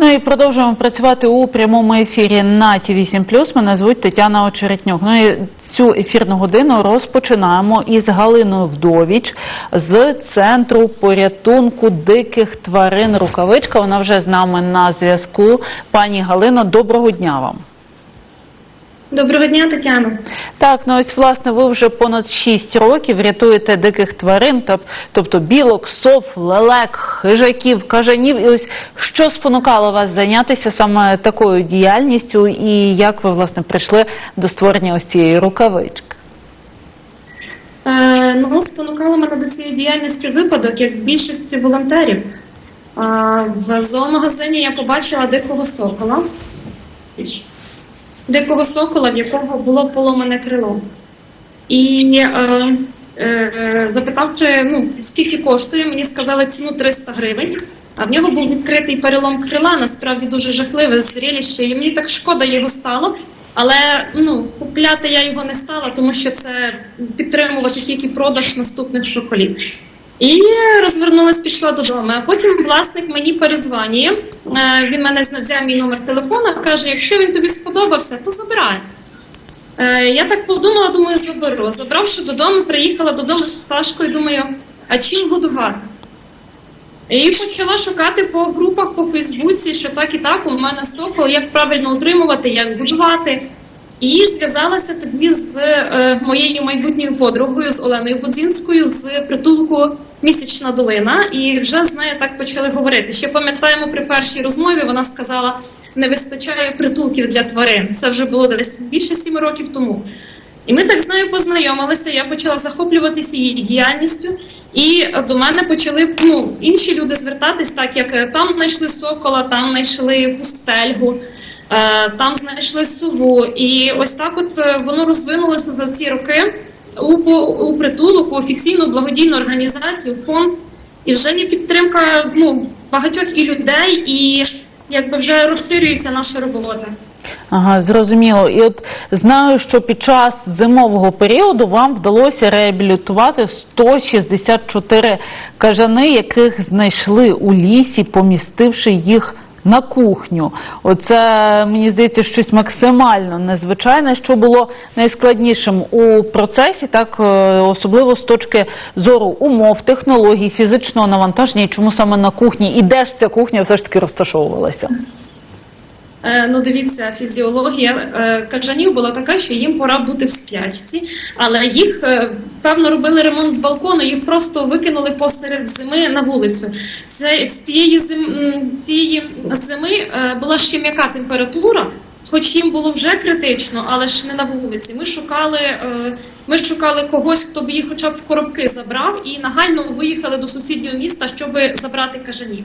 Ну і продовжуємо працювати у прямому ефірі на ті 8 Мене звуть Тетяна Очеретнюк. Ну і цю ефірну годину розпочинаємо із Галиною Вдовіч з центру порятунку диких тварин Рукавичка. Вона вже з нами на зв'язку. Пані Галино, доброго дня вам. Доброго дня, Тетяно. Так, ну ось власне ви вже понад 6 років рятуєте диких тварин, тобто білок, сов, лелек, хижаків, кажанів. І ось що спонукало вас зайнятися саме такою діяльністю, і як ви власне прийшли до створення ось цієї рукавички? Е, ну, спонукало мене до цієї діяльності випадок, як в більшості волонтерів. Е, в зоомагазині я побачила дикого сокола. Дикого сокола, в якого було поломане крило. І е, е, запитавши, ну, скільки коштує, мені сказали ціну 300 гривень. А в нього був відкритий перелом крила, насправді дуже жахливе зріліще, і мені так шкода його стало. Але ну, купляти я його не стала, тому що це підтримувати тільки продаж наступних шоколів. І розвернулась, пішла додому. А потім власник мені перезванює. Е, Він мене взяв мій номер телефона, каже: якщо він тобі сподобався, то забирай. Е, Я так подумала, думаю, заберу. Забравши додому, приїхала додому з пташкою, думаю, а чим годувати? І почала шукати по групах по Фейсбуці, що так і так, у мене сокол, як правильно утримувати, як будувати. І зв'язалася тоді з е, моєю майбутньою подругою, з Оленою Будзінською, з притулку Місячна долина. І вже з нею так почали говорити. Ще пам'ятаємо при першій розмові, вона сказала, не вистачає притулків для тварин. Це вже було десь більше сіми років тому. І ми так з нею познайомилися. Я почала захоплюватися її діяльністю, і до мене почали ну, інші люди звертатись, так як е, там знайшли сокола, там знайшли пустельгу, е, там знайшли сову. І ось так, от е, воно розвинулося за ці роки у, у притулок, у офіційну благодійну організацію, фонд. І вже є підтримка ну, багатьох і людей, і якби вже розширюється наша робота. Ага, зрозуміло. І от знаю, що під час зимового періоду вам вдалося реабілітувати 164 кажани, яких знайшли у лісі, помістивши їх на кухню. Оце мені здається щось максимально незвичайне, що було найскладнішим у процесі, так е, особливо з точки зору умов, технологій, фізичного навантаження, і чому саме на кухні, і де ж ця кухня все ж таки розташовувалася. Е, Ну, дивіться, фізіологія е, кажанів була така, що їм пора бути в сплячці, але їх е, певно робили ремонт балкону, їх просто викинули посеред зими на вулицю. Це цієї зим цієї зими була ще м'яка температура. Хоч їм було вже критично, але ж не на вулиці. Ми шукали, ми шукали когось, хто б їх хоча б в коробки забрав, і нагально виїхали до сусіднього міста, щоб забрати кажанів.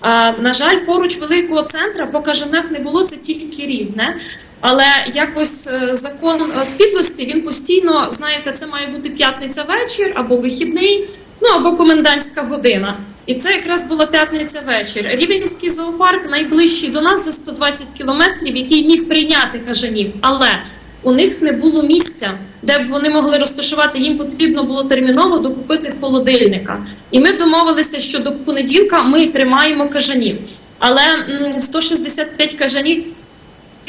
А, на жаль, поруч великого центра по кажанах не було це тільки рівне. Але якось е, закон е, підлості він постійно, знаєте, це має бути п'ятниця вечір або вихідний, ну або комендантська година. І це якраз була п'ятниця вечір. Рівенський зоопарк найближчий до нас за 120 кілометрів, який міг прийняти кажанів, але у них не було місця, де б вони могли розташувати. Їм потрібно було терміново докупити холодильника. І ми домовилися, що до понеділка ми тримаємо кажанів. Але м, 165 кажанів.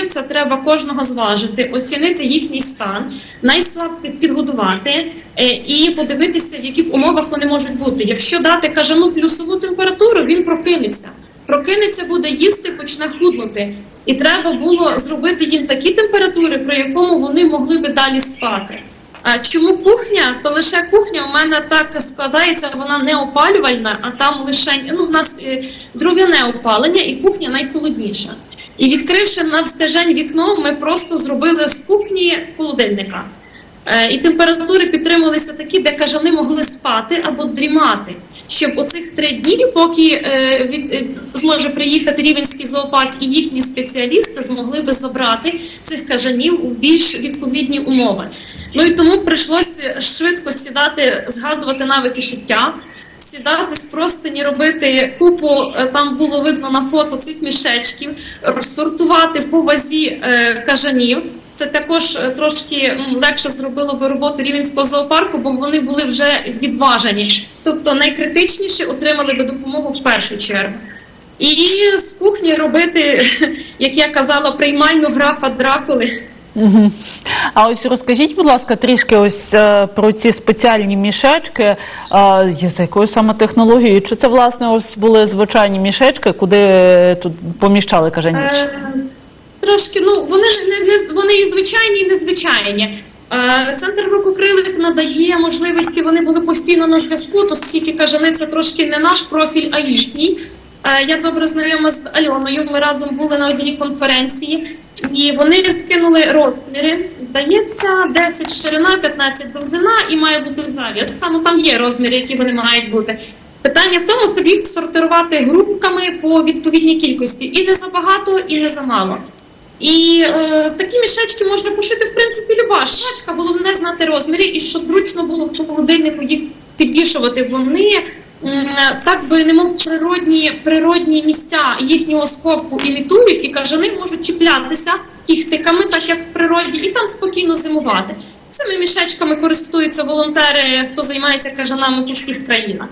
Це треба кожного зважити, оцінити їхній стан, найслабших підгодувати е, і подивитися, в яких умовах вони можуть бути. Якщо дати кажану плюсову температуру, він прокинеться. Прокинеться, буде їсти, почне худнути. І треба було зробити їм такі температури, при якому вони могли би далі спати. А чому кухня? То лише кухня у мене так складається, вона не опалювальна, а там лише ну, в нас е, дров'яне опалення, і кухня найхолодніша. І відкривши на стежень вікно, ми просто зробили з кухні холодильника. Е, І температури підтримувалися такі, де кажани могли спати або дрімати. Щоб у цих три дні, поки він е, зможе приїхати рівенський зоопарк і їхні спеціалісти змогли би забрати цих кажанів у більш відповідні умови. Ну і тому прийшлося швидко сідати, згадувати навики життя, сідати з простині, робити купу. е, Там було видно на фото цих мішечків, сортувати по вазі е, кажанів. Це також е, трошки легше зробило би роботу рівенського зоопарку, бо вони були вже відважені. Тобто найкритичніші отримали би допомогу в першу чергу. І з кухні робити, як я казала, приймальну графа Дракули. Угу. А ось розкажіть, будь ласка, трішки ось е, про ці спеціальні мішечки. Е, за якою саме технологією? Чи це власне ось були звичайні мішечки, куди тут поміщали кажані? Е, Трошки, ну вони ж не, не вони і звичайні, і незвичайні. Е, Центр рукокрилих надає можливості, вони були постійно на зв'язку, оскільки кажани це трошки не наш профіль, а їхній. Е, Я добре знайома з Альоною. Ми разом були на одній конференції, і вони скинули розміри. Здається, 10 ширина, 15 довжина і має бути зав'язка. Ну там є розміри, які вони мають бути. Питання в тому, щоб їх сортувати групками по відповідній кількості, і не забагато, і не замало. І е, такі мішечки можна пошити в принципі люба шачка, головне знати розміри, і щоб зручно було в холодильнику їх підвішувати. Вони так би немов природні природні місця їхнього сховку імітують, і кажани можуть чіплятися кіхтиками, так як в природі, і там спокійно зимувати. Цими мішечками користуються волонтери, хто займається кажанами по всіх країнах.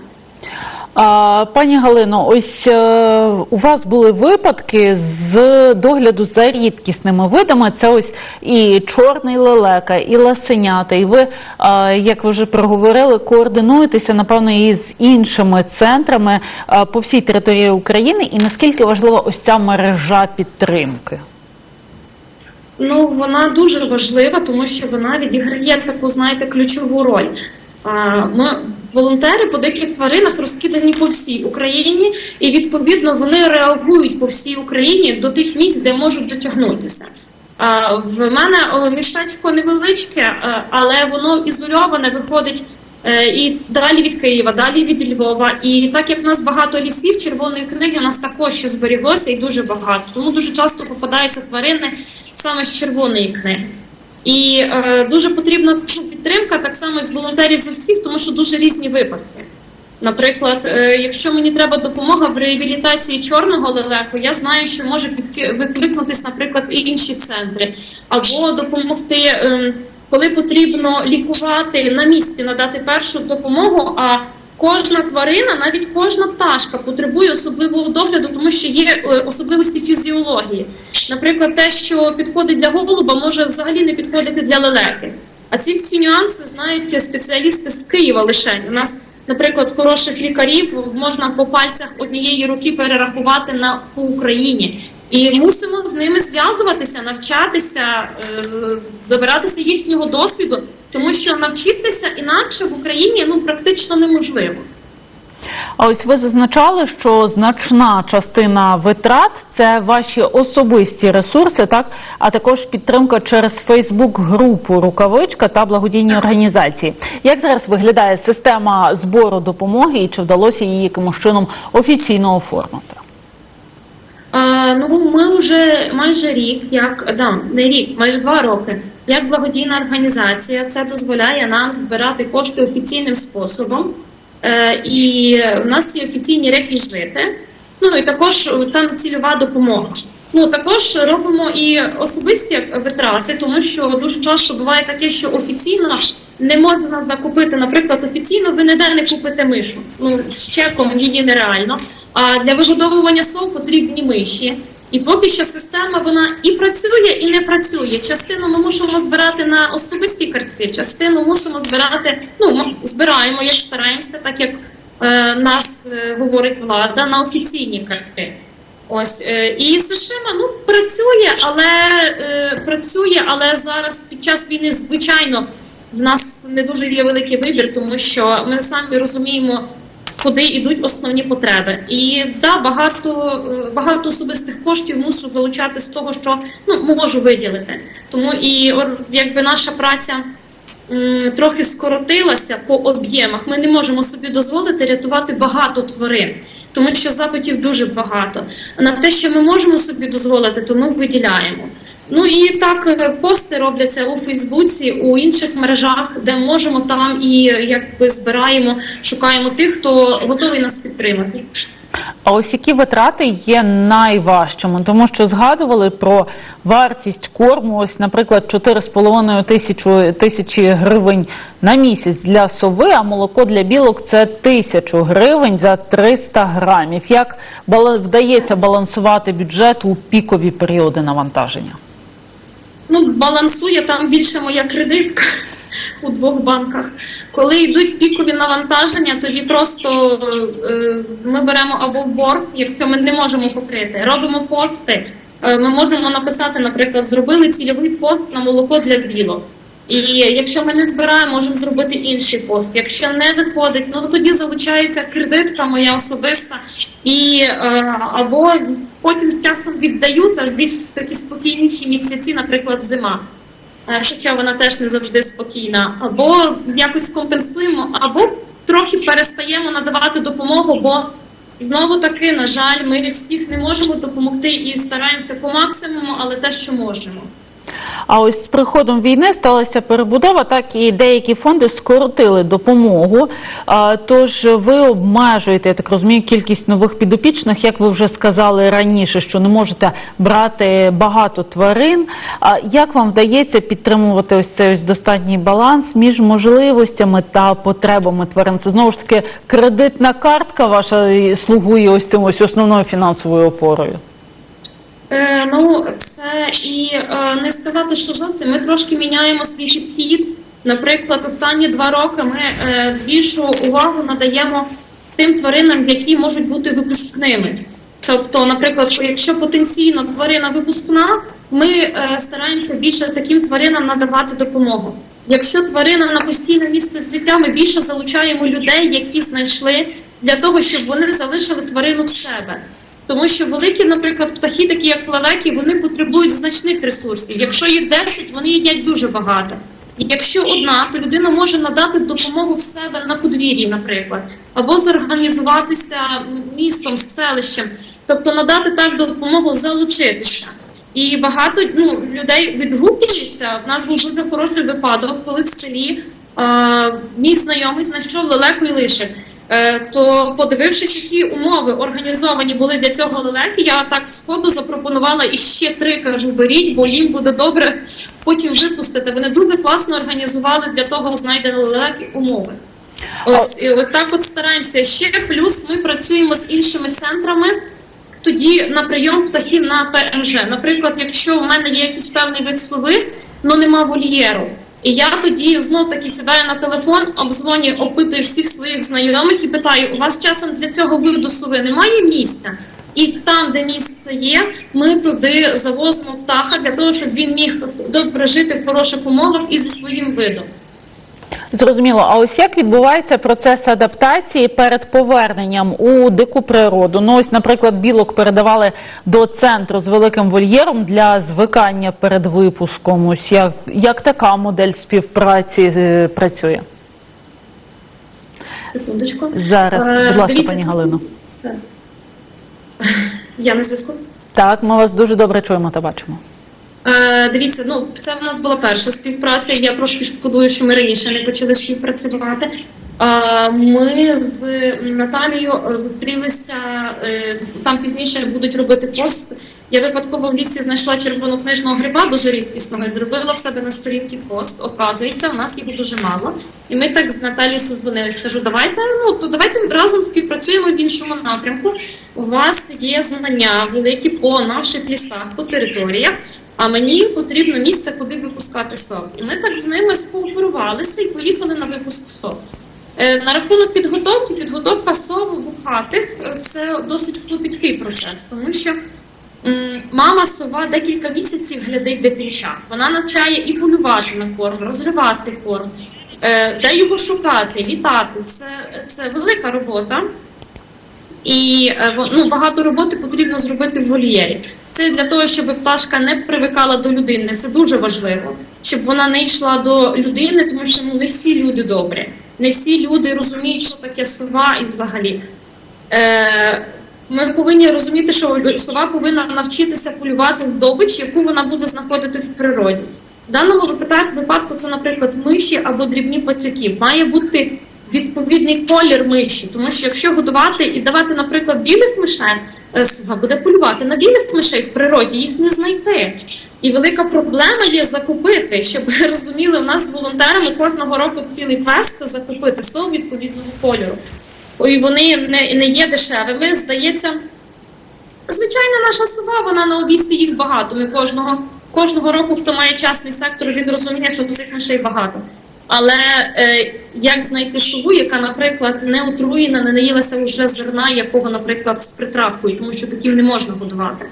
Пані Галино, ось е, у вас були випадки з догляду за рідкісними видами. Це ось і чорний лелека, і ласенята. І ви, е, як ви вже проговорили, координуєтеся напевно і з іншими центрами е, по всій території України. І наскільки важлива ось ця мережа підтримки? Ну, вона дуже важлива, тому що вона відіграє таку, знаєте, ключову роль. Ми волонтери по диких тваринах розкидані по всій Україні, і відповідно вони реагують по всій Україні до тих місць, де можуть дотягнутися. В мене містечко невеличке, е, але воно ізольоване, виходить е, і далі від Києва, далі від Львова. І так як в нас багато лісів, червоної книги у нас також ще зберіглося і дуже багато. Тому дуже часто попадаються тварини саме з червоної книги. І е, дуже потрібна ну, підтримка так само з волонтерів з усіх, тому що дуже різні випадки. Наприклад, е, якщо мені треба допомога в реабілітації чорного лелеку, я знаю, що можуть відкликнутись, наприклад, і інші центри, або допомогти, е, коли потрібно лікувати на місці, надати першу допомогу. А кожна тварина, навіть кожна пташка, потребує особливого догляду, тому що є е, особливості фізіології. Наприклад, те, що підходить для голуба, може взагалі не підходити для лелеки. А ці всі нюанси знають спеціалісти з Києва лише. У нас, наприклад, хороших лікарів можна по пальцях однієї руки перерахувати на по Україні. І мусимо з ними зв'язуватися, навчатися, е, добиратися їхнього досвіду, тому що навчитися інакше в Україні ну практично неможливо. А ось ви зазначали, що значна частина витрат це ваші особисті ресурси, так а також підтримка через Фейсбук-групу Рукавичка та благодійні організації. Як зараз виглядає система збору допомоги і чи вдалося її якимось чином офіційно оформити? А, ну, ми вже майже рік, як да, не рік, майже два роки, як благодійна організація, це дозволяє нам збирати кошти офіційним способом. Е, і в нас є офіційні реквізити. Ну і також е, там цільова допомога. Ну також робимо і особисті витрати, тому що дуже часто буває таке, що офіційно не можна закупити. Наприклад, офіційно ви ніде не купите мишу. Ну з чеком її нереально. А для вигодовування сов потрібні миші. І поки що система вона і працює, і не працює. Частину ми мусимо збирати на особисті картки, частину мусимо збирати. Ну збираємо, як стараємося, так як е, нас е, говорить влада на офіційні картки. Ось е, і система ну працює, але е, працює, але зараз під час війни, звичайно, в нас не дуже є великий вибір, тому що ми самі розуміємо, куди йдуть основні потреби. І да, багато е, багато особистих коштів мушу залучати з того, що ну можу виділити. Тому і якби наша праця. Трохи скоротилася по об'ємах. Ми не можемо собі дозволити рятувати багато тварин, тому що запитів дуже багато. На те, що ми можемо собі дозволити, то ми виділяємо. Ну і так е, пости робляться у Фейсбуці, у інших мережах, де можемо там і якби збираємо, шукаємо тих, хто готовий нас підтримати. А ось які витрати є найважчими, тому що згадували про вартість корму. Ось, наприклад, 4,5 тисячі, гривень на місяць для сови, а молоко для білок це тисячу гривень за 300 грамів. Як вдається балансувати бюджет у пікові періоди навантаження? Ну, балансує там більше моя кредитка у двох банках. Коли йдуть пікові навантаження, тоді просто е, ми беремо або в борг, якщо ми не можемо покрити, робимо пости. Е, Ми можемо написати, наприклад, зробили цільовий пост на молоко для білок. І якщо ми не збираємо, можемо зробити інший пост. Якщо не виходить, ну тоді залучається кредитка моя особиста, і е, або потім часом віддаю та більш такі спокійніші місяці, наприклад, зима. Е, Хоча вона теж не завжди спокійна, або якось компенсуємо, або трохи перестаємо надавати допомогу, бо знову таки, на жаль, ми всіх не можемо допомогти і стараємося по максимуму, але те, що можемо. А ось з приходом війни сталася перебудова, так і деякі фонди скоротили допомогу. Тож ви обмежуєте, я так розумію, кількість нових підопічних, як ви вже сказали раніше, що не можете брати багато тварин. Як вам вдається підтримувати ось цей ось достатній баланс між можливостями та потребами тварин? Це знову ж таки кредитна картка ваша слугує ось цим ось основною фінансовою опорою. Е, ну, це і е, не сказати, що зовсім ми трошки міняємо свій підхід. Наприклад, останні два роки ми е, більшу увагу надаємо тим тваринам, які можуть бути випускними. Тобто, наприклад, якщо потенційно тварина випускна, ми стараємося більше таким тваринам надавати допомогу. Якщо тварина на постійне місце життя, ми більше залучаємо людей, які знайшли для того, щоб вони залишили тварину в себе. Тому що великі, наприклад, птахи, такі як лелеки, вони потребують значних ресурсів. Якщо їх 10, вони їдять дуже багато. І якщо одна, то людина може надати допомогу в себе на подвір'ї, наприклад, або зорганізуватися містом, селищем, тобто надати так допомогу залучитися. І багато ну, людей відгукуються. В нас був дуже хороший випадок, коли в селі е, мій знайомий знайшов лелеку і лишик. Е, то подивившись, які умови організовані були для цього лелеки, я так сходу запропонувала і ще три кажу, беріть, бо їм буде добре потім випустити. Вони дуже класно організували для того знайдені лелеки умови. Ось і ось так от стараємося. Ще плюс ми працюємо з іншими центрами. Тоді на прийом птахів на ПМЖ. Наприклад, якщо у мене є якийсь певний вид сови, але нема вольєру. І я тоді знов таки сідаю на телефон, обзвоню, опитую всіх своїх знайомих і питаю: у вас часом для цього виду сови немає місця? І там, де місце є, ми туди завозимо птаха для того, щоб він міг добре жити в хороших умовах і зі своїм видом. Зрозуміло. А ось як відбувається процес адаптації перед поверненням у дику природу? Ну ось, наприклад, білок передавали до центру з великим вольєром для звикання перед випуском. Ось як, як така модель співпраці е, працює? Секундочку. Зараз, Е, будь ласка, дивіться, пані Галино. Я на зв'язку. Так, ми вас дуже добре чуємо та бачимо. Е, дивіться, ну це в нас була перша співпраця. Я трошки шкодую, що ми раніше не почали співпрацювати. Е, ми з Наталією е, зустрілися там пізніше будуть робити пост. Я випадково в лісі знайшла червонокнижного гриба дуже рідкісного і зробила в себе на сторінці пост. Оказується, у нас його дуже мало. І ми так з Наталією созвонились. Кажу, давайте ну то давайте разом співпрацюємо в іншому напрямку. У вас є знання великі по наших лісах, по територіях. А мені потрібно місце, куди випускати сов. І ми так з ними скооперувалися і поїхали на випуск сов. Е, На рахунок підготовки, підготовка сов вухатих е, це досить клопіткий процес, тому що мама сова декілька місяців глядить дитинча. Вона навчає і полювати на корм, розривати корм, е, де його шукати, літати. Це, це велика робота. І ну, багато роботи потрібно зробити в вольєрі. Це для того, щоб пташка не привикала до людини. Це дуже важливо, щоб вона не йшла до людини, тому що ну не всі люди добрі, не всі люди розуміють, що таке сова і взагалі. Е, ми повинні розуміти, що сова повинна навчитися полювати здобич, яку вона буде знаходити в природі. В даному випадку, це, наприклад, миші або дрібні пацюки. Має бути відповідний колір миші. Тому що якщо годувати і давати, наприклад, білих мишей, е, сова буде полювати на білих мишей в природі, їх не знайти. І велика проблема є закупити, щоб ви розуміли, у нас з волонтерами кожного року цілий квест це закупити сов відповідного кольору. І вони не, не є дешевими. Здається, звичайна наша сова, вона на обійсті їх багато. Ми кожного, кожного року, хто має частний сектор, він розуміє, що цих мишей багато. Але е, як знайти сову, яка, наприклад, не отруєна, не наїлася вже зерна, якого, наприклад, з притравкою, тому що таким не можна годувати.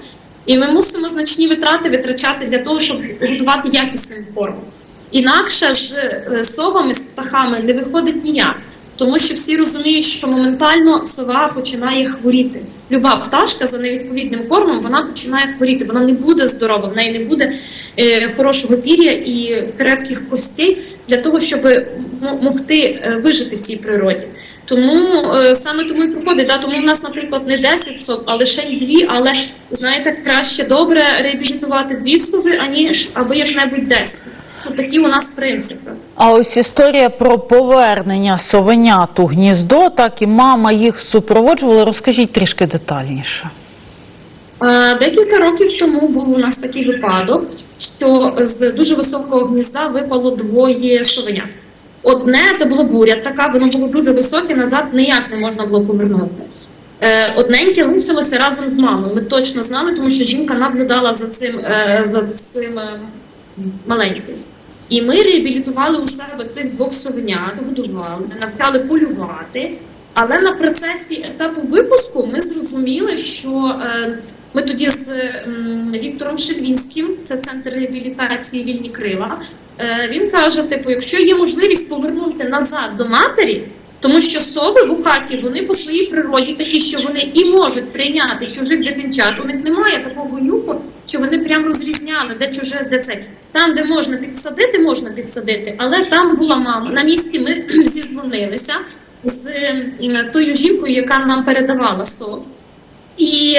І ми мусимо значні витрати витрачати для того, щоб годувати якісним кормом. Інакше з е, совами, з птахами не виходить ніяк, тому що всі розуміють, що моментально сова починає хворіти. Люба пташка за невідповідним кормом вона починає хворіти. Вона не буде здорова, в неї не буде е, хорошого пір'я і крепких костей для того, щоб м- могти е, вижити в цій природі. Тому е, саме тому і проходить. Да? Тому в нас, наприклад, не 10 сов, а лише дві. Але знаєте, краще добре реабілітувати дві сови, аніж аби як-небудь 10. От такі у нас принципи. А ось історія про повернення совенят у гніздо, так і мама їх супроводжувала. Розкажіть трішки детальніше. Декілька років тому був у нас такий випадок, що з дуже високого гнізда випало двоє совенят. Одне це було буря така, воно було дуже високе, назад ніяк не можна було повернути. Е, Одненьке лишилося разом з мамою. Ми точно знали, тому що жінка наблюдала за цим е, за цим е, маленьким. І ми реабілітували у себе цих двох совенят, годували, навчали полювати. Але на процесі етапу випуску ми зрозуміли, що ми тоді з Віктором Шельвінським, це центр реабілітації вільні крила. Е, він каже: типу, якщо є можливість повернути назад до матері, тому що сови в хаті вони по своїй природі такі, що вони і можуть прийняти чужих дитинчат. У них немає такого нюху, що вони прям розрізняли, де чуже, де це. Там, де можна підсадити, можна підсадити, але там була мама. На місці ми зізвонилися з тою жінкою, яка нам передавала сов. І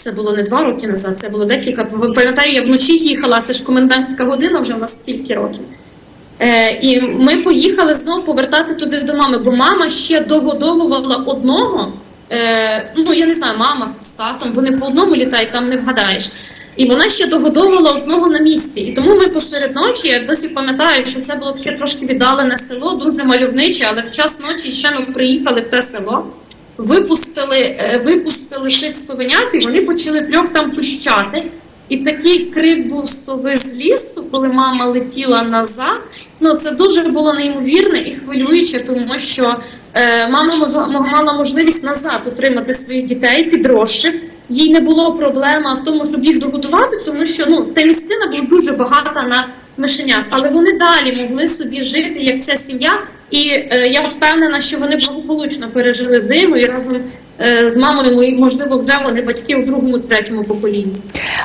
це було не два роки назад, це було декілька. Пам'ятаю, я вночі їхала, це ж комендантська година вже у нас стільки років. Е, і ми поїхали знову повертати туди до мами, бо мама ще догодовувала одного. Е, ну я не знаю, мама з татом, вони по одному літають, там не вгадаєш. І вона ще догодовувала одного на місці. І тому ми посеред ночі, я досі пам'ятаю, що це було таке трошки віддалене село, дуже мальовниче, але в час ночі ще не приїхали в те село, випустили, е, випустили цих совенят, і вони почали трьох там пищати. І такий крик був сови з лісу, коли мама летіла назад. Ну це дуже було неймовірне і хвилююче, тому що е, мама можла, мала можливість назад отримати своїх дітей підросших. Їй не було проблема в тому, щоб їх догодувати, тому що ну та місцина була дуже багата на мишенят, але вони далі могли собі жити як вся сім'я. І е, я впевнена, що вони благополучно пережили зиму і разом з мамою, і можливо, вже вони батьки у другому, третьому поколінні.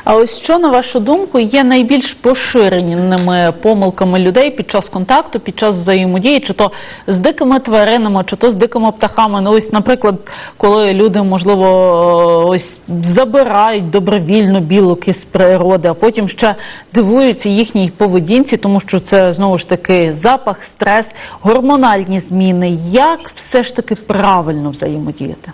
А ось що, на вашу думку, є найбільш поширеними помилками людей під час контакту, під час взаємодії, чи то з дикими тваринами, чи то з дикими птахами. Ну, ось, наприклад, коли люди, можливо, ось забирають добровільно білок із природи, а потім ще дивуються їхній поведінці, тому що це знову ж таки запах, стрес, гормональні зміни. Як все ж таки правильно взаємодіяти?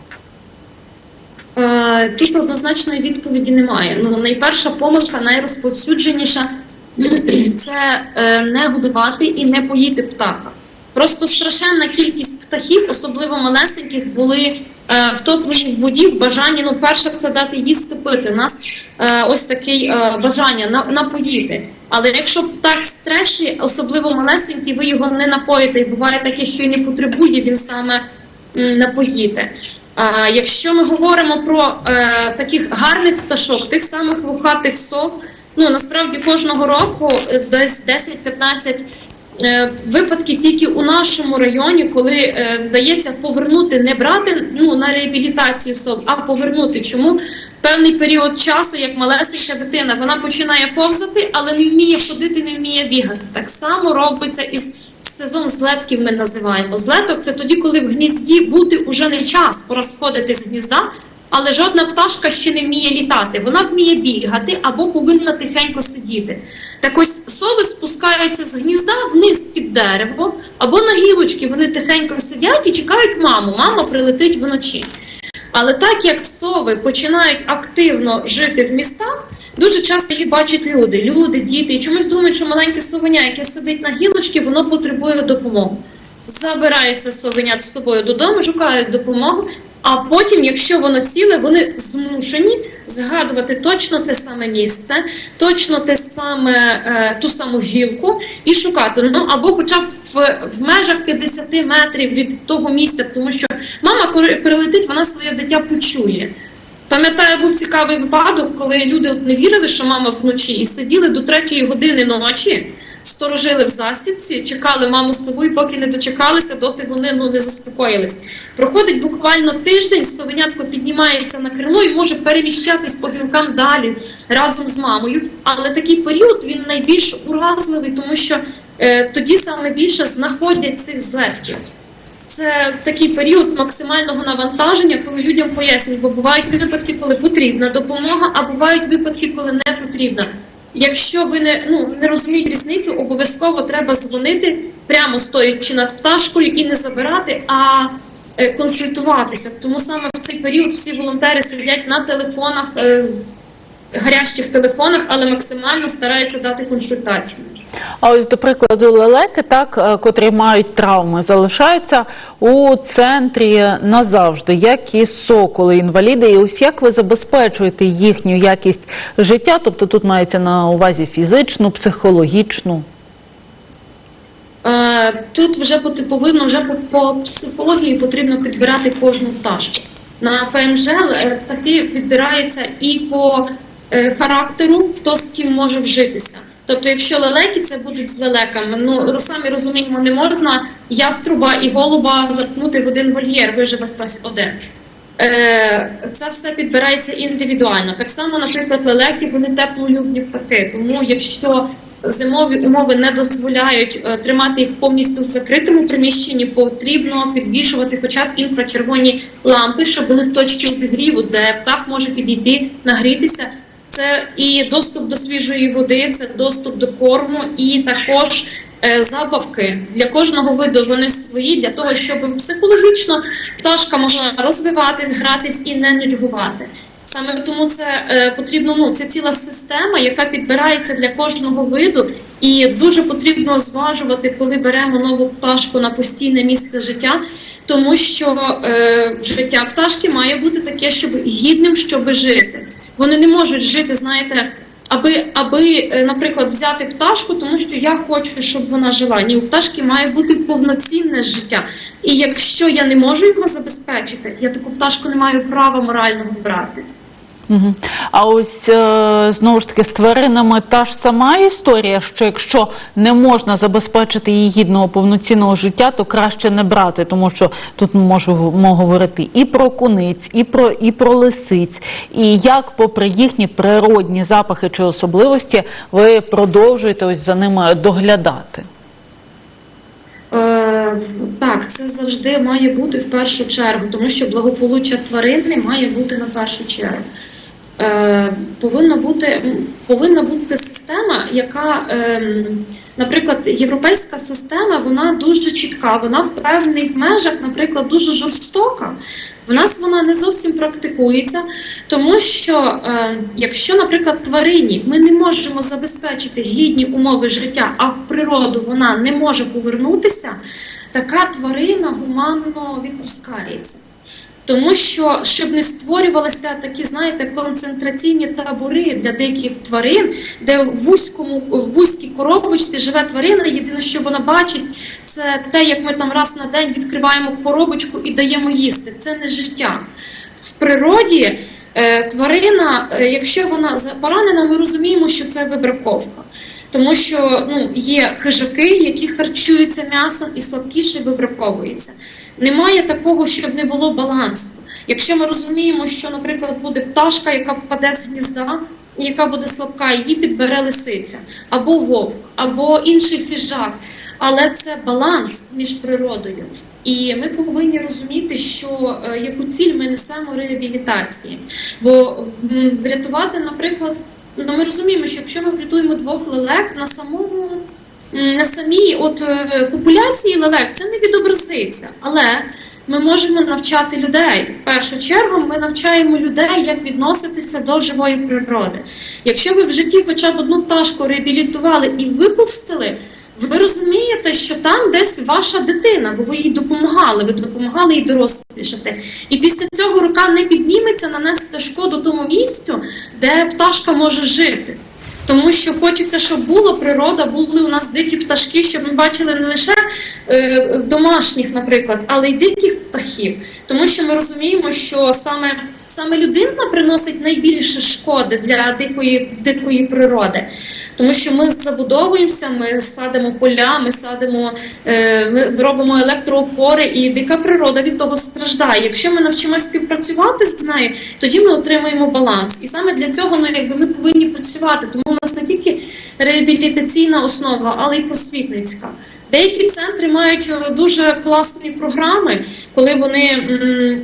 Е, Тут однозначної відповіді немає. Ну, найперша помилка, найрозповсюдженіша це е, не годувати і не поїти птаха. Просто страшенна кількість птахів, особливо малесеньких, були е, втоплені в воді в бажанні. Ну, перше це дати їсти пити. Нас е, ось таке е, бажання на, напоїти. Але якщо птах в стресі, особливо малесенький, ви його не напоїте, і буває таке, що і не потребує він саме напоїти. А якщо ми говоримо про е, таких гарних пташок, тих самих вухатих сов, ну насправді кожного року е, десь 10-15 е, випадків тільки у нашому районі, коли е, вдається повернути, не брати ну на реабілітацію сов, а повернути. Чому в певний період часу, як малесенька дитина, вона починає повзати, але не вміє ходити, не вміє бігати. Так само робиться із сезон злетків ми називаємо. Злеток це тоді, коли в гнізді бути уже не час, пора сходити з гнізда. але жодна пташка ще не вміє літати. Вона вміє бігати або повинна тихенько сидіти. Так ось сови спускаються з гнізда вниз під дерево, або на гілочки вони тихенько сидять і чекають маму. Мама прилетить вночі. Але так як сови починають активно жити в містах, дуже часто їх бачать люди, люди, діти, і чомусь думають, що маленьке совеня, яке сидить на гілочці, воно потребує допомоги. Забираються совенят з собою додому, шукають допомогу. А потім, якщо воно ціле, вони змушені згадувати точно те саме місце, точно те саме е, ту саму гілку і шукати. Ну або, хоча б в, в межах 50 метрів від того місця, тому що мама, коли прилетить, вона своє дитя почує. Пам'ятаю, був цікавий випадок, коли люди не вірили, що мама вночі, і сиділи до третьої години ночі, сторожили в засідці, чекали маму сову, і поки не дочекалися, доти вони ну не заспокоїлись. Проходить буквально тиждень, совенятко піднімається на крило і може переміщатись по гілкам далі разом з мамою. Але такий період він найбільш уразливий, тому що е, тоді саме більше знаходять цих злетків. Це такий період максимального навантаження, коли людям пояснюють, бо бувають випадки, коли потрібна допомога, а бувають випадки, коли не потрібна. Якщо ви не ну не розумієте різницю, обов'язково треба дзвонити прямо стоячи над пташкою і не забирати, а е, консультуватися. Тому саме в цей період всі волонтери сидять на телефонах, е, гарячих телефонах, але максимально стараються дати консультацію. А ось, до прикладу, лелеки, так, е, котрі мають травми, залишаються у центрі назавжди, як і соколи, інваліди. І ось як ви забезпечуєте їхню якість життя? Тобто тут мається на увазі фізичну, психологічну. Е, Тут вже по типовину, вже по, психології потрібно підбирати кожну пташку. На ПМЖ е, птахи підбираються і по характеру, хто з ким може вжитися. Тобто, якщо лелеки, це будуть з лелеками. Ну самі розуміємо, не можна яструба і голуба заткнути в один вольєр, виживе хтось один. Е, Це все підбирається індивідуально. Так само, наприклад, лелеки вони теплолюбні птахи. Тому якщо зимові умови не дозволяють е, тримати їх в повністю закритому приміщенні, потрібно підвішувати хоча б інфрачервоні лампи, щоб були точки обігріву, де птах може підійти, нагрітися. Це і доступ до свіжої води, це доступ до корму, і також е, забавки для кожного виду вони свої для того, щоб психологічно пташка могла розвиватись, гратись і не нудьгувати. Саме тому це е, потрібно. Ну це ціла система, яка підбирається для кожного виду, і дуже потрібно зважувати, коли беремо нову пташку на постійне місце життя, тому що е, життя пташки має бути таке, щоб гідним, щоб жити. Вони не можуть жити, знаєте, аби, аби, е, наприклад, взяти пташку, тому що я хочу, щоб вона жила. Ні, у пташки має бути повноцінне життя. І якщо я не можу його забезпечити, я таку пташку не маю права морального брати. А ось е, знову ж таки з тваринами та ж сама історія, що якщо не можна забезпечити її гідного повноцінного життя, то краще не брати, тому що тут ми можемо говорити і про куниць, і про і про лисиць, і як, попри їхні природні запахи чи особливості, ви продовжуєте ось за ними доглядати. Е, так, це завжди має бути в першу чергу, тому що благополуччя тварини має бути на першу чергу. Е, повинна бути повинна бути система, яка, е, наприклад, європейська система, вона дуже чітка, вона в певних межах, наприклад, дуже жорстока. В нас вона не зовсім практикується, тому що е, якщо, наприклад, тварині ми не можемо забезпечити гідні умови життя, а в природу вона не може повернутися, така тварина гуманно відпускається. Тому що щоб не створювалися такі, знаєте, концентраційні табори для деяких тварин, де в вузькому в вузькій коробочці живе тварина. Єдине, що вона бачить, це те, як ми там раз на день відкриваємо коробочку і даємо їсти. Це не життя в природі. Е, тварина, е, якщо вона поранена, ми розуміємо, що це вибраковка. Тому що ну, є хижаки, які харчуються м'ясом і слабкіше вибраковуються. Немає такого, щоб не було балансу. Якщо ми розуміємо, що, наприклад, буде пташка, яка впаде з гнізда, яка буде слабка, її підбере лисиця, або вовк, або інший хижак. Але це баланс між природою. І ми повинні розуміти, що що е, яку ціль ми несемо реабілітації. Бо врятувати, наприклад, ну ми розуміємо, що якщо ми врятуємо двох лелек на самому на самій от е, популяції лелек, це не відобразиться. Але ми можемо навчати людей. В першу чергу ми навчаємо людей, як відноситися до живої природи. Якщо ви в житті хоча б одну пташку реабілітували і випустили, ви розумієте, що там десь ваша дитина, бо ви їй допомагали, ви допомагали їй дорослішати. І після цього рука не підніметься нанести шкоду тому місцю, де пташка може жити. Тому що хочеться, щоб була природа, були у нас дикі пташки, щоб ми бачили не лише е, домашніх, наприклад, але й диких птахів. Тому що ми розуміємо, що саме, саме людина приносить найбільше шкоди для дикої, дикої природи. Тому що ми забудовуємося, ми садимо поля, ми садимо, е, ми робимо електроопори, і дика природа від того страждає. Якщо ми навчимося співпрацювати з нею, тоді ми отримаємо баланс. І саме для цього ну, якби ми повинні працювати. Тому у нас не тільки реабілітаційна основа, але й просвітницька. Деякі центри мають е, дуже класні програми, коли вони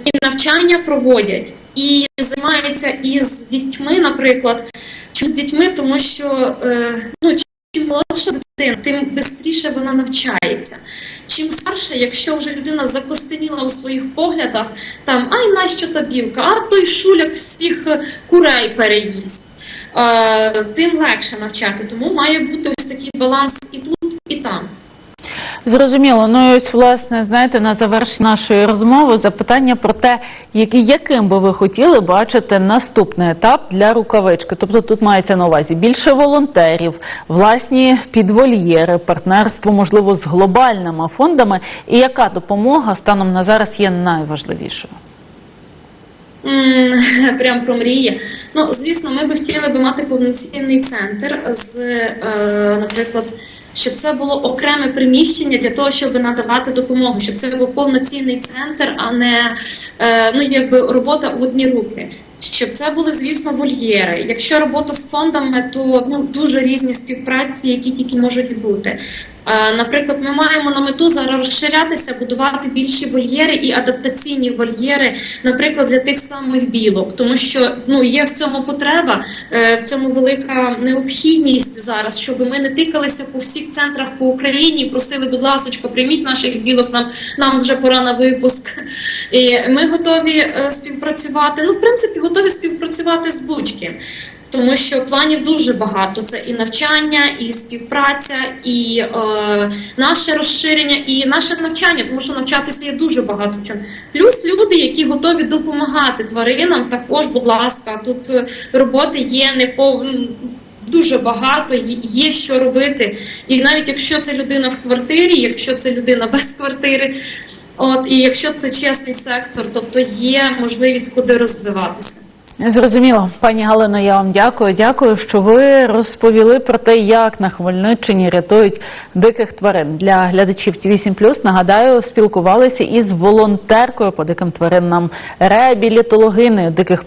і навчання проводять, і займаються із дітьми, наприклад. Чому з дітьми? Тому що е, ну, чим молодша дитина, тим швидше вона навчається. Чим старша, якщо вже людина закостеніла у своїх поглядах, там ай нащо та білка, а той шуляк всіх е, курей переїсть, е, тим легше навчати. Тому має бути ось такий баланс і тут, і там. Зрозуміло. Ну і ось власне, знаєте, на завершення нашої розмови запитання про те, які, яким би ви хотіли бачити наступний етап для рукавички. Тобто тут мається на увазі більше волонтерів, власні підвольєри, партнерство, можливо, з глобальними фондами. І яка допомога станом на зараз є найважливішою? Прям про мрії. Ну, звісно, ми би хотіли би мати повноцінний центр з, е, наприклад, щоб це було окреме приміщення для того, щоб надавати допомогу, щоб це був повноцінний центр, а не е, ну, якби робота в одні руки. Щоб це були, звісно, вольєри. Якщо робота з фондами, то ну дуже різні співпраці, які тільки можуть бути. Е, Наприклад, ми маємо на мету зараз розширятися, будувати більші вольєри і адаптаційні вольєри, наприклад, для тих самих білок, тому що ну є в цьому потреба, е, в цьому велика необхідність зараз, щоб ми не тикалися по всіх центрах по Україні, просили, будь ласка, прийміть наших білок. Нам нам вже пора на випуск. І ми готові е, співпрацювати. Ну, в принципі, готові співпрацювати з будь-ким. Тому що планів дуже багато. Це і навчання, і співпраця, і е, наше розширення, і наше навчання, тому що навчатися є дуже багато в. Плюс люди, які готові допомагати тваринам, також, будь ласка, тут е, роботи є не по дуже багато, є що робити. І навіть якщо це людина в квартирі, якщо це людина без квартири, от і якщо це чесний сектор, тобто є можливість куди розвиватися. Зрозуміло, пані Галино, я вам дякую. Дякую, що ви розповіли про те, як на Хмельниччині рятують диких тварин. Для глядачів ТВ 7 нагадаю, спілкувалися із волонтеркою по диким тваринам реабілітологиною диких